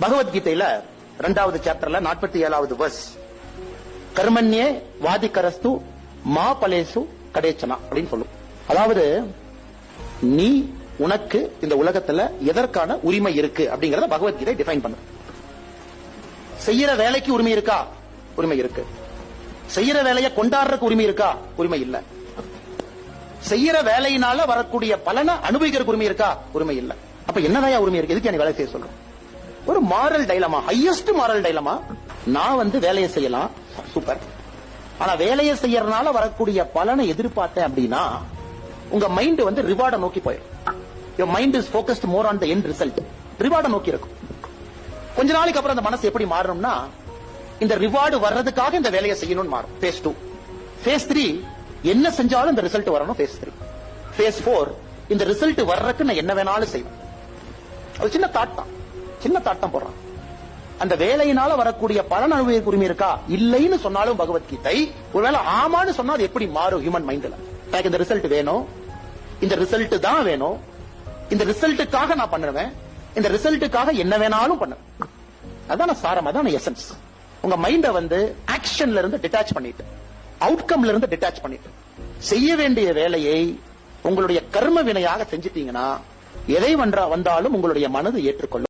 பகவத்கீதையில ரெண்டாவது சாப்டர்ல நாற்பத்தி ஏழாவது வர்ஸ் கர்மண்யே வாதிகரஸ்து மா பலேசு கடேச்சனா அப்படின்னு சொல்லும். அதாவது நீ உனக்கு இந்த உலகத்துல எதற்கான உரிமை இருக்கு அப்படிங்கறத பகவத்கீதை டிஃபைன் பண்ணு செய்யற வேலைக்கு உரிமை இருக்கா? உரிமை இருக்கு. செய்யற வேலையை கொண்டாடுறதுக்கு உரிமை இருக்கா? உரிமை இல்ல. செய்யற வேலையினால வரக்கூடிய பலனை அனுபவிக்கிறதுக்கு உரிமை இருக்கா? உரிமை இல்ல. அப்ப என்னதான் உரிமை இருக்கு? எதுக்கு நீ வேலை செய்ய சொல்றோம் ஒரு moral dilemma? Highest moral dilemma? நான் வந்து வேலையை செய்யலாம். சூப்பர். ஆனா வேலையை செய்யறதுனால வரக்கூடிய பலனை எதிர்பார்த்தேன் அப்படின்னா உங்க மைண்ட் வந்து ரிவார்டை நோக்கி போயிடும். Your mind is focused more on the end result ரிவார்டை நோக்கி இருக்கும். கொஞ்ச நாளைக்கு அப்புறம் அந்த மனசு எப்படி மாறணும்னா இந்த ரிவார்டு வர்றதுக்காக இந்த வேலையை செய்யணும்னு மாறும். ஃபேஸ் டூ ஃபேஸ் த்ரீ என்ன செஞ்சாலும் இந்த ரிசல்ட் வரணும் ஃபேஸ் த்ரீ ஃபேஸ் ஃபோர் இந்த ரிசல்ட் வர்றதுக்கு நான் என்ன வேணாலும் செய்வேன். அது சின்ன தாட் தான். சின்ன தாட்டம் போடுறான். அந்த வேலையினால வரக்கூடிய பலன் அனுபவிக்க உரிமை இருக்கா? இல்லைன்னு சொன்னாலும் பகவத்கீதை ஒருவேளை ஆமான்னு சொன்னா அது எப்படி மாறும் ஹியூமன் மைண்ட்ல எனக்கு இந்த ரிசல்ட் வேணும். இந்த ரிசல்ட் தான் வேணும். இந்த ரிசல்ட்டுக்காக நான் பண்ணுவேன். இந்த ரிசல்ட்டுக்காக என்ன வேணாலும் பண்ணுவேன். அதான சாரம் அதான எசன்ஸ் உங்க மைண்ட வந்து ஆக்ஷன்ல இருந்து டிட்டாச் பண்ணிட்டு அவுட்கம்ல இருந்து டிட்டாச் பண்ணிட்டு செய்ய வேண்டிய வேலையை உங்களுடைய கர்ம வினையாக செஞ்சிட்டீங்கன்னா எதை வந்தா வந்தாலும் உங்களுடைய மனது ஏற்றுக்கொள்ளும்.